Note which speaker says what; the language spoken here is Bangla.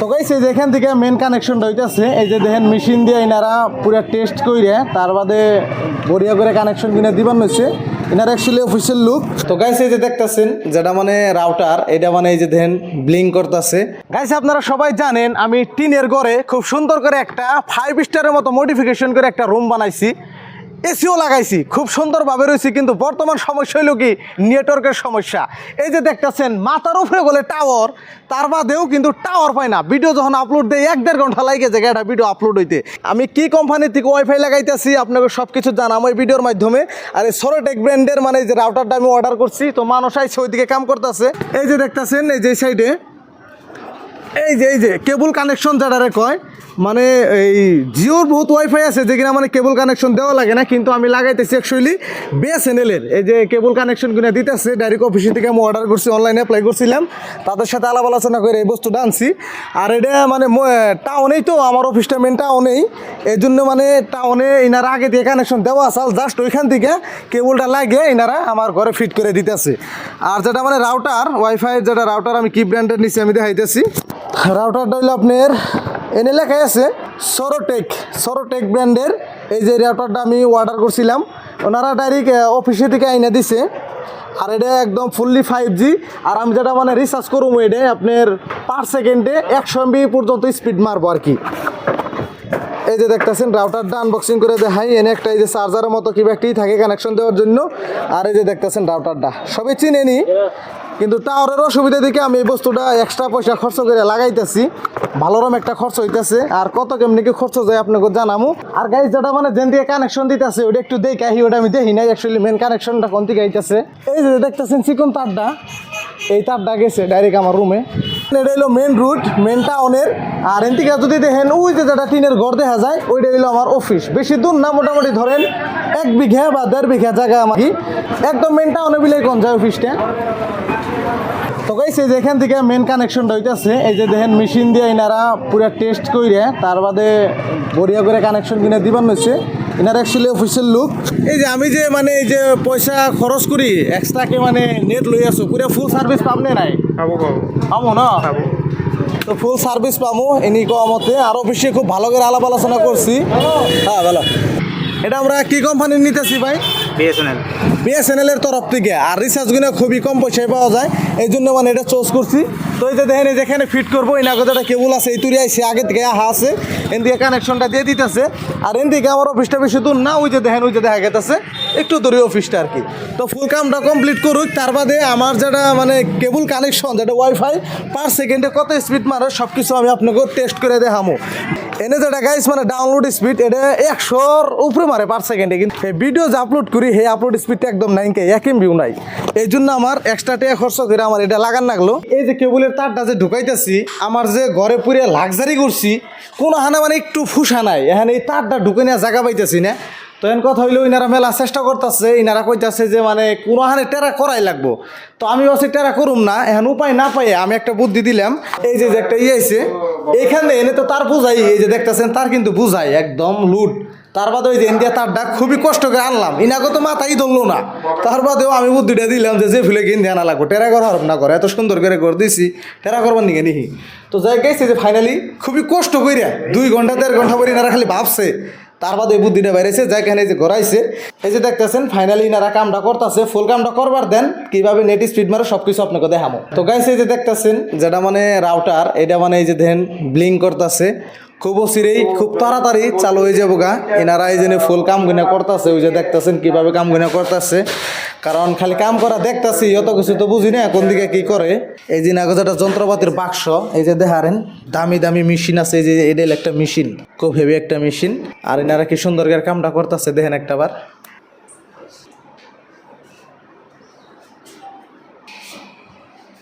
Speaker 1: তো গাইছে যেখান থেকে মেন কানেকশনটা হইতাছে, এই যে দেখেন মেশিন দিয়ে এনারা পুরো টেস্ট কইরে, তার বাদে বড়িয়া করে কানেকশন কিনে দিবান হচ্ছে এনারা অ্যাকচুয়ালি অফিসিয়াল লুক তো গাইছে এই যে দেখতাছেন, যেটা মানে রাউটার এটা মানে এই যে দেখেন ব্লিং করতেছে। গাইছে আপনারা সবাই জানেন, আমি টিনের ঘরে খুব সুন্দর করে একটা ফাইভ স্টারের মতো মডিফিকেশন করে একটা রুম বানাইছি। এসিও লাগাইছি, খুব সুন্দরভাবে রয়েছি, কিন্তু বর্তমান সমস্যা হইল কি? নেটওয়ার্কের সমস্যা। এই যে দেখতেছেন, মাথার উপরে বলে টাওয়ার তার বাদেও কিন্তু টাওয়ার পায় না। ভিডিও যখন আপলোড দেয়, এক দেড় ঘণ্টা লাগে যে একটা ভিডিও আপলোড হইতে। আমি কি কোম্পানির থেকে ওয়াইফাই লাগাইতেছি, আপনাকে সব কিছু জানাম ওই ভিডিওর মাধ্যমে। আর এই সরোটেক ব্র্যান্ডের মানে যে রাউটারটা আমি অর্ডার করছি, তো মানুষ আইসে ওইদিকে কাম করতেছে। এই যে দেখতেছেন, এই যে সাইডে এই যে এই যে কেবল কানেকশন যেটারে কয় মানে এই জিওর বহুত ওয়াইফাই আছে যে কিনা মানে কেবল কানেকশন দেওয়া লাগে না, কিন্তু আমি লাগাইতেছি অ্যাকচুয়ালি বিএসএনএলের এই যে কেবল কানেকশন কিনে দিতেছে ডাইরেক্ট অফিস থেকে আমি অর্ডার করছি অনলাইনে অ্যাপ্লাই করছিলাম। তাদের সাথে আলাপ আলোচনা করে এই বস্তুটা আনছি। আর এটা মানে টাউনেই তো, আমার অফিসটা মেন টাউনেই এই জন্য মানে টাউনে ইনারা আগে দিয়ে কানেকশন দেওয়া আছে আসাল জাস্ট ওইখান থেকে কেবলটা লাগিয়ে এনারা আমার ঘরে ফিট করে দিতেছে। আর যেটা মানে রাউটার ওয়াইফাই যেটা রাউটার আমি কি ব্র্যান্ডের নিচে আমি দেখাইতেছি। রাউটারটা হইল আপনার এনে লেখাই আছে সরোটেক সরোটেক ব্র্যান্ডের এই যে রাউটারটা আমি অর্ডার করছিলাম, ওনারা ডাইরেক্ট অফিসে থেকে আইনা দিছে। আর এটা একদম ফুললি ফাইভ জি আর আমি যেটা মানে রিসার্চ করব এটা, আপনার পার সেকেন্ডে একশো এমবি পর্যন্ত স্পিড মারবো আর কি। এই যে দেখতেছেন রাউটারটা আনবক্সিং করে দেখাই। এনে একটা এই যে চার্জারের মতো কি একটি থাকে কানেকশন দেওয়ার জন্য। আর এই যে দেখতেছেন রাউটারটা সবাই চিনেনি। কিন্তু টাওয়ারের অসুবিধা দিকে আমি এই বস্তুটা এক্সট্রা পয়সা খরচ করে লাগাইতেছি। ভালো রকম একটা খরচ হইতেছে। আর কত কেমনি কি খরচ যায় আপনাকে জানামু। আর গাইজ যেটা মানে যেন দিয়ে কানেকশন দিতেছে ওটা একটু দেখি ওটা আমি দেখি নাই। অ্যাকচুয়ালি মেন কানেকশনটা কোন থেকে আইতেছে। এই যে দেখতেছেন চিকন তারটা। এই তারটা গেছে ডাইরেক্ট আমার রুমে এটা হলো মেন রুট মেন টাউনের আর এন থেকে যদি দেখেন, ওই যে যেটা টিনের ঘর দেখা যায়, ওইটা হলো আমার অফিস বেশি দূর না, মোটামুটি ধরেন এক বিঘা বা দেড় বিঘা জায়গা আমার কি একদম মেন টাউনে বিলে কোন যায় অফিসটা তো গাইছে যে এখান থেকে মেন কানেকশনটা হইতাছে এই যে দেখেন মেশিন দিয়ে এনারা পুরো টেস্ট কইরে তার বাদে বড়িয়া করে কানেকশন কিনে দিবান হচ্ছে এনারা অ্যাকচুয়ালি অফিসিয়াল লুক এই যে আমি যে মানে এই যে পয়সা খরচ করি এক্সট্রাকে মানে নেট লই আছো পুরো ফুল সার্ভিস পাম নে নাই?
Speaker 2: খাব
Speaker 1: পাবো। না? তো ফুল সার্ভিস পাবো এনি কমতে আর অফিসে খুব ভালো করে আলাপ আলোচনা করছি। হ্যাঁ ভালো। এটা আমরা কি কোম্পানির নিতেছি ভাই?
Speaker 2: বিএসএনএল
Speaker 1: বিএসএনএল এর তরফ থেকে, আর রিচার্জগুলো খুবই কম পয়সায় পাওয়া যায়। এই জন্য মানে এটা চুজ করছি। তো এই যে দেখেন, এই যেখানে ফিট করব, এই নাগত একটা কেবল আছে, এই তুরি আইসে, আগে থেকে আহা আছে। এন দিয়ে কানেকশনটা দিয়ে দিতেছে। আর এন দিকে আমার অফিসটা বেশি দূর না, ওই যে দেখেন, ওই যে দেখা গেতেছে, একটু দূরে অফিসটা আর কি। তো ফুল কামটা কমপ্লিট করুক, তার বাদে আমার যেটা মানে কেবল কানেকশন যেটা ওয়াইফাই পার সেকেন্ডে কত স্পিড মারে সব কিছু আমি আপনাকে টেস্ট করে দেখামো। এনে যেটা গাইস মানে ডাউনলোড স্পিড এটা একশোর উপরে মারে পার সেকেন্ডে কিন্তু ভিডিও যে আপলোড করি, সেই আপলোড স্পিডটা একদম নাই কে এক এমবিও নাই। এই জন্য আমার এক্সট্রা টাকা খরচ করে আমার এটা লাগান লাগল। এই যে কেবলের তারটা যে ঢুকাইতেছি, আমার যে ঘরে পুরে লাক্সারি করছি, কোনো হানা মানে একটু ফুসা নাই। এখানে এই তারটা ঢুকে নেওয়া জায়গা পাইতেছি না। তো এন কথা হইল, ইনারা মেলা চেষ্টা করতেছে, ইনারা কইতাছে যে মানে কোনো হানে টেরা করাই লাগবো। তো আমি ভাবছি টেরা করুম না, এখন উপায় না পাই আমি একটা বুদ্ধি দিলাম। এই যে একটা ইয়ে আইছে, এইখানে এনে তো তার বুঝাই, এই যে দেখতেছেন তার কিন্তু বুঝাই, একদম লুট। তার বাদে ওই যে ইন্ডিয়া তার ডাক খুবই কষ্ট করে আনলাম। ইনাকে তো মাথাই ধরলো না। তার বাদেও আমি বুদ্ধিটা দিলাম যে যে ফুলে কিনতে আনা লাগবো টেরা ঘর হরব না করে, এত সুন্দর করে করে দিছি টেরা করবার নিকে নিহি। তো যাই গেছে যে ফাইনালি খুবই কষ্ট কইরা, দুই ঘণ্টা, দেড় ঘণ্টা পরে ইনারা খালি ভাবছে। তার বাদে এই বুদ্ধিটা বেড়েছে যাই এখানে যে গড়াইছে এই যে দেখতেছেন ফাইনালি ইনারা কামটা করতেছে ফুল কামটা করবার দেন, কীভাবে নেট স্পিড মারে সব কিছু আপনাকে দেখামো। তো গাইছে এই যে দেখতেছেন, যেটা মানে রাউটার এটা মানে এই যে দেন ব্লিং করতেছে। খুব অচিরেই খুব তাড়াতাড়ি চালু হয়ে যাব গা। এনারা এই জন্য ফুল কাম গুনা করতেছে, ওই যে দেখতেছেন কীভাবে কাম গুনা করতেছে। কারণ খালি কাম করা দেখতেছি, অত কিছু তো বুঝি না কোন দিকে কি করে। এই যে নাগজ একটা যন্ত্রপাতির বাক্স, এই যে দেখারেন, দামি দামি মেশিন আছে, এই যে এটা একটা মেশিন, খুব হেভি একটা মেশিন। আর এনারা কি সুন্দর কামটা করতেছে, দেখেন একটা বার।